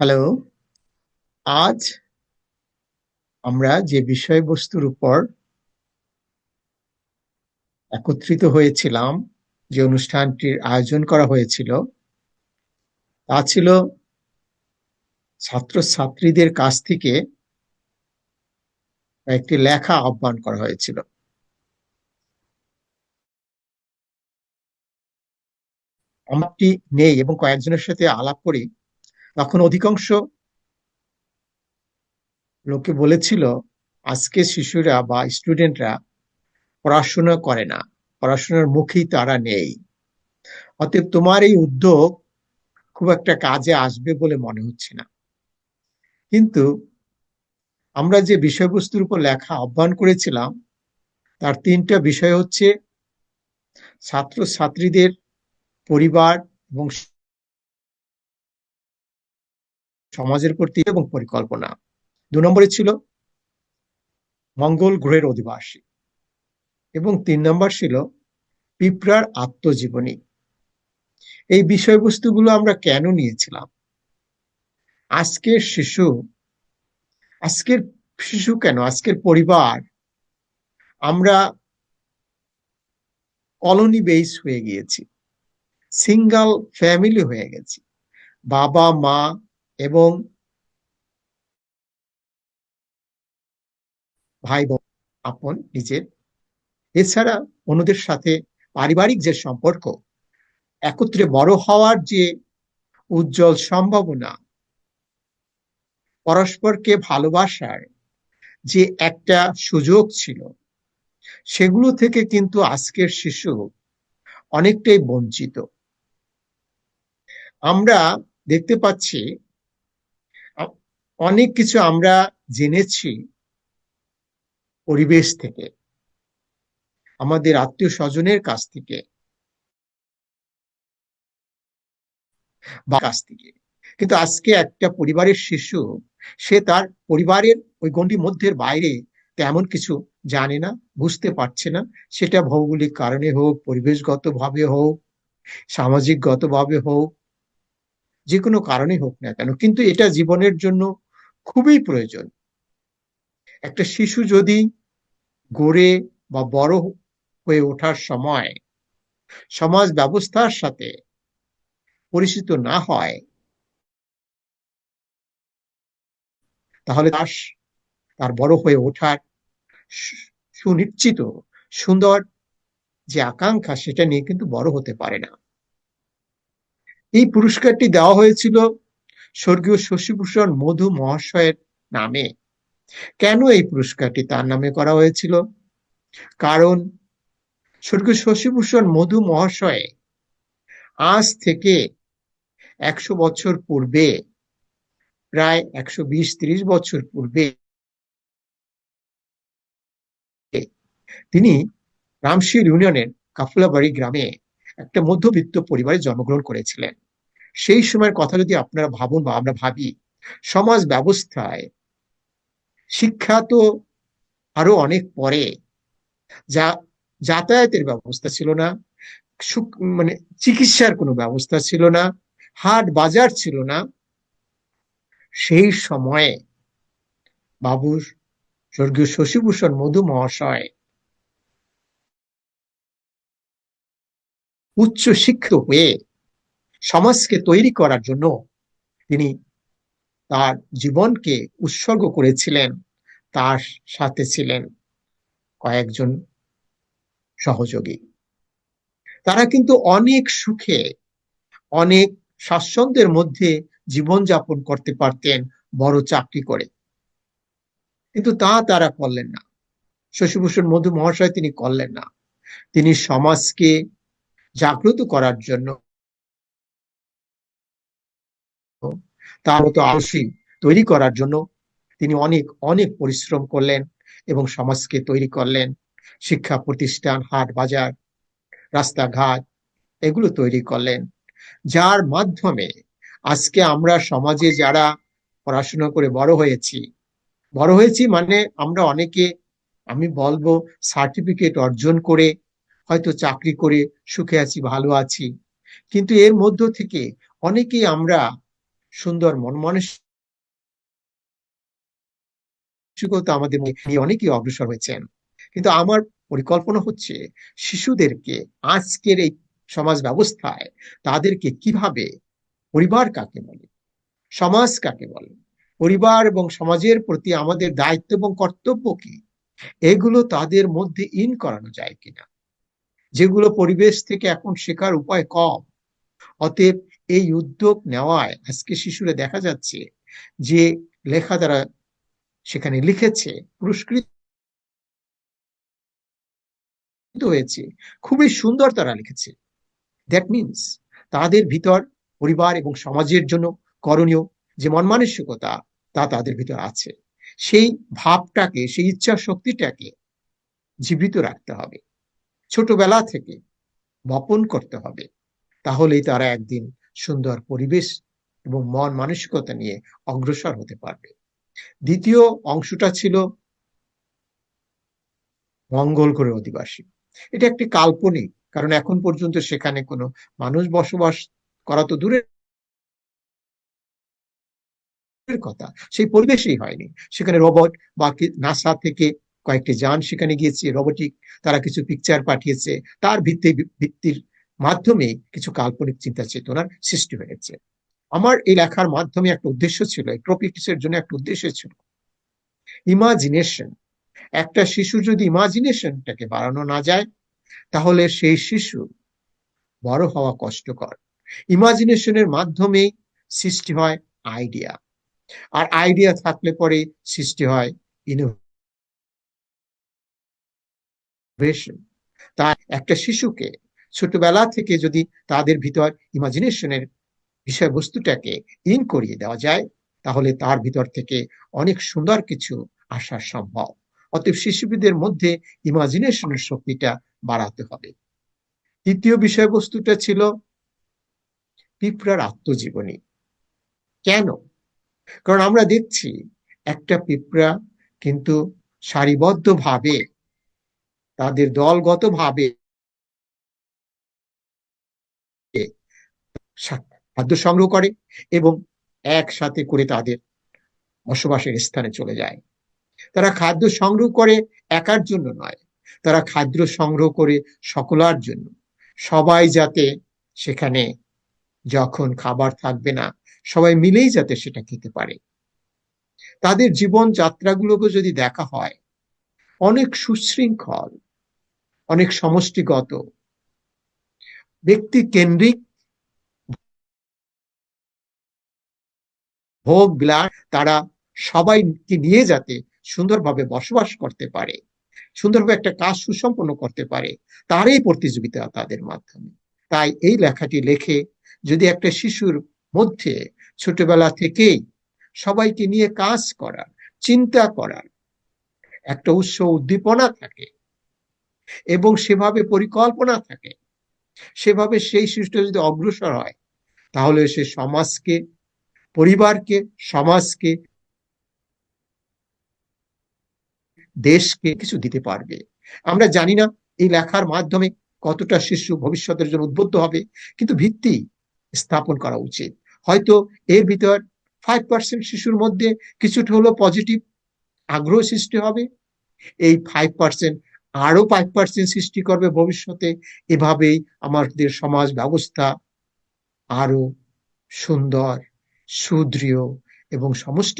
Hello আজ আমরা যে বিষয়বস্তুর উপর একত্রিত হয়েছিলাম, যে অনুষ্ঠানটির আয়োজন করা হয়েছিল, তা ছিল ছাত্রছাত্রীদের কাছ থেকে একটি লেখা আহ্বান করা হয়েছিল। আমারটি নেই এবং কয়েকজনের সাথে আলাপ করি? তখন অধিকাংশ লোকে বলেছিল, আজকে শিশুরা বা স্টুডেন্টরা পড়াশোনা করে না, পড়াশোনার মুখেই তারা নেই। অতএব তোমার এই উদ্যোগ খুব একটা কাজে আসবে বলে মনে হচ্ছে না। কিন্তু আমরা যে বিষয়বস্তুর উপর লেখা আহ্বান করেছিলাম, তার তিনটা বিষয় হচ্ছে ছাত্র ছাত্রীদের পরিবার এবং সমাজের প্রতি এবং পরিকল্পনা। দু নম্বরে ছিল মঙ্গল গ্রহের অধিবাসী। এবং তিন নম্বর ছিল পিঁপড়ার আত্মজীবনী। এই বিষয়বস্তুগুলো আমরা কেন নিয়েছিলাম? আজকের শিশু আজকের শিশু কেন? আজকের পরিবার? আমরা কলোনি বেস হয়ে গিয়েছি। সিঙ্গল ফ্যামিলি হয়ে গেছি। বাবা, মা এবং ভাই বোন আপন নিজের। এছাড়া অন্যদের সাথে পারিবারিক যে সম্পর্ক, একত্রে বড় হওয়ার যে উজ্জ্বল সম্ভাবনা, পরস্পরকে ভালোবাসার যে একটা সুযোগ ছিল, সেগুলো থেকে কিন্তু আজকের শিশু অনেকটাই বঞ্চিত। আমরা দেখতে পাচ্ছি অনেক কিছু আমরা জেনেছি পরিবেশ থেকে, আমাদের আত্মীয় স্বজনের কাছ থেকে কাছ থেকে। কিন্তু আজকে একটা পরিবারের শিশু, সে তার পরিবারের ওই গণ্ডির মধ্যে বাইরে তেমন কিছু জানে না, বুঝতে পারছে না। সেটা ভৌগোলিক কারণে হোক পরিবেশগত ভাবে হোক সামাজিকগত ভাবে হোক যে কোনো কারণে হোক না কেন। কিন্তু এটা জীবনের জন্য খুবই প্রয়োজন। একটা শিশু যদি গড়ে বা বড় হয়ে ওঠার সময় সমাজ ব্যবস্থার সাথে পরিচিত না হয়, তাহলে তার বড় হয়ে ওঠার সুনিশ্চিত, সুন্দর যে আকাঙ্ক্ষা সেটা নিয়ে কিন্তু বড় হতে পারে না। এই পুরস্কারটি দেওয়া হয়েছিল স্বর্গীয় শশীভূষণ মধু মহাশয়ের নামে। কেন এই পুরস্কারটি তার নামে করা হয়েছিল? কারণ স্বর্গীয় শশীভূষণ মধু মহাশয় আজ থেকে একশো বছর পূর্বে, প্রায় একশো বিশ ত্রিশ বছর পূর্বে, তিনি রামশির ইউনিয়নের কাফলাবাড়ি গ্রামে একটা মধ্যবিত্ত পরিবারে জন্মগ্রহণ করেছিলেন। সেই সময়ের কথা যদি আপনারা ভাবুন বা আমরা ভাবি, সমাজ ব্যবস্থায় শিক্ষা তো আরও অনেক পরে। যা, যাতায়াতের ব্যবস্থা ছিল না মানে চিকিৎসার কোনো ব্যবস্থা ছিল না, হাট বাজার ছিল না। সেই সময়ে বাবু, স্বর্গীয় শশীভূষণ মধু মহাশয় উচ্চ শিক্ষিত হয়ে সমাজকে তৈরি করার জন্য তিনি তার জীবনকে উৎসর্গ করেছিলেন, তার সাথে ছিলেন কয়েকজন সহযোগী। তারা কিন্তু অনেক সুখে, অনেক স্বাচ্ছন্দ্যের মধ্যে জীবনযাপন করতে পারতেন, বড় চাকরি করে। কিন্তু তা তারা করলেন না। শশীভূষণ মধু মহাশয় তিনি করলেন না। তিনি সমাজকে জাগ্রত করার জন্য তার মতো আলসী তৈরি করার জন্য তিনি অনেক অনেক পরিশ্রম করলেন এবং সমাজকে তৈরি করলেন। শিক্ষা প্রতিষ্ঠান, হাট বাজার, রাস্তাঘাট, এগুলো তৈরি করলেন। যার মাধ্যমে আজকে আমরা সমাজে যারা পড়াশোনা করে বড় হয়েছি বড় হয়েছি মানে আমরা অনেকে, আমি বলব সার্টিফিকেট অর্জন করে হয়তো চাকরি করে সুখে আছি, ভালো আছি। কিন্তু এর মধ্য থেকে অনেকেই আমরা সুন্দর মন মানসিকতা আমাদের নিয়ে অনেকেই অগ্রসর হয়েছেন। কিন্তু আমার পরিকল্পনা হচ্ছে, শিশুদেরকে আজকের এই সমাজ ব্যবস্থায় তাদেরকে কীভাবে পরিবার কাকে বলে, সমাজ কাকে বলে, পরিবার এবং সমাজের প্রতি আমাদের দায়িত্ব এবং কর্তব্য কি, এগুলো তাদের মধ্যে ইন করানো যায় কিনা, যেগুলো পরিবেশ থেকে এখন শেখার উপায় কম, অতএব এই উদ্যোগ নেওয়ায় আজকে শিশুরা দেখা যাচ্ছে যে লেখা দ্বারা সেখানে লিখেছে, পুরস্কৃত হয়েছে, খুবই সুন্দর তারা লিখেছে। দ্যাট মিনস তাদের ভিতর পরিবার এবং সমাজের জন্য করণীয় যে মন মানসিকতা তা তাদের ভিতর আছে। সেই ভাবটাকে, সেই ইচ্ছা শক্তিটাকে জীবিত রাখতে হবে। ছোটবেলা থেকে বপন করতে হবে। তাহলেই তারা একদিন সুন্দর পরিবেশ এবং মন মানসিকতা নিয়ে অগ্রসর হতে পারবে। দ্বিতীয় অংশটা ছিল মঙ্গল করে অধিবাসী। এটা একটি কাল্পনিক, কারণ এখন পর্যন্ত সেখানে কোনো মানুষ বসবাস করা তো দূরের কথা, সেই পরিবেশেই হয়নি। সেখানে রোবট বা নাসা থেকে কয়েকটি যান সেখানে গিয়েছে, রোবটিক তারা কিছু পিকচার পাঠিয়েছে, তার ভিত্তি ভিত্তির মাধ্যমে কিছু কাল্পনিক চিন্তা চেতনার সৃষ্টি হয়েছে। আমার এই লেখার মাধ্যমে একটা উদ্দেশ্য ছিল ট্রপিক্সের জন্য একটা উদ্দেশ্য ছিল। ইমাজিনেশন একটা শিশু যদি ইমাজিনেশনটাকে বাড়ানো না যায়, তাহলে সেই শিশু বড় হওয়া কষ্টকর। ইমাজিনেশনের মাধ্যমে সৃষ্টি হয় আইডিয়া আর আইডিয়া থাকলে পরে সৃষ্টি হয় ইনোভেশন তা একটা শিশুকে ছোটবেলা থেকে যদি তাদের ভিতর ইমাজিনেশনের বিষয়বস্তুটাকে ইন করিয়ে দেওয়া যায়, তাহলে তার ভিতর থেকে অনেক সুন্দর কিছু আসা সম্ভব। অতএব শিশুদের মধ্যে ইমাজিনেশনের শক্তিটা বাড়াতে হবে। তৃতীয় বিষয়বস্তুটা ছিল পিঁপড়ার আত্মজীবনী। কেন? কারণ আমরা দেখছি একটা পিঁপড়া কিন্তু সারিবদ্ধভাবে তাদের দলগতভাবে খাদ্য সংগ্রহ করে এবং একসাথে করে তাদের বসবাসের স্থানে চলে যায়। তারা খাদ্য সংগ্রহ করে একার জন্য নয়, তারা খাদ্য সংগ্রহ করে সকলার জন্য। সবাই যাতে সেখানে যখন খাবার থাকবে না, সবাই মিলেই যাতে সেটা খেতে পারে। তাদের জীবন যাত্রাগুলোকে যদি দেখা হয়, অনেক সুশৃঙ্খল, অনেক সমষ্টিগত, ব্যক্তি কেন্দ্রিক ভোগ বিলাস তারা সবাইকে নিয়ে যাতে সুন্দরভাবে বসবাস করতে পারে, সুন্দরভাবে একটা কাজ সুসম্পন্ন করতে পারে তারই প্রতিযোগিতা তাদের মাধ্যমে। তাই এই লেখাটি লেখে যদি একটা শিশুর মধ্যে ছোটবেলা থেকেই সবাইকে নিয়ে কাজ করার, চিন্তা করার একটা উৎস উদ্দীপনা থাকে এবং সেভাবে পরিকল্পনা থাকে, সেভাবে সেই শিশুটা যদি অগ্রসর হয়, তাহলে সে সমাজকে পরিবারকে, সমাজকে, দেশকে কিছু দিতে পারবে। আমরা জানি না এই লেখার মাধ্যমে কতটা শিশু ভবিষ্যতের জন্য উদ্বুদ্ধ হবে, কিন্তু ভিত্তি স্থাপন করা উচিত। হয়তো এর ভিতর ফাইভ পার্সেন্ট শিশুর মধ্যে কিছুটা হলো পজিটিভ আগ্রহ সৃষ্টি হবে। এই ফাইভ পার্সেন্ট আরও ফাইভ পার্সেন্ট সৃষ্টি করবে ভবিষ্যতে। এভাবেই আমাদের সমাজ ব্যবস্থা আরও সুন্দর সুদৃঢ় এবং সমষ্টি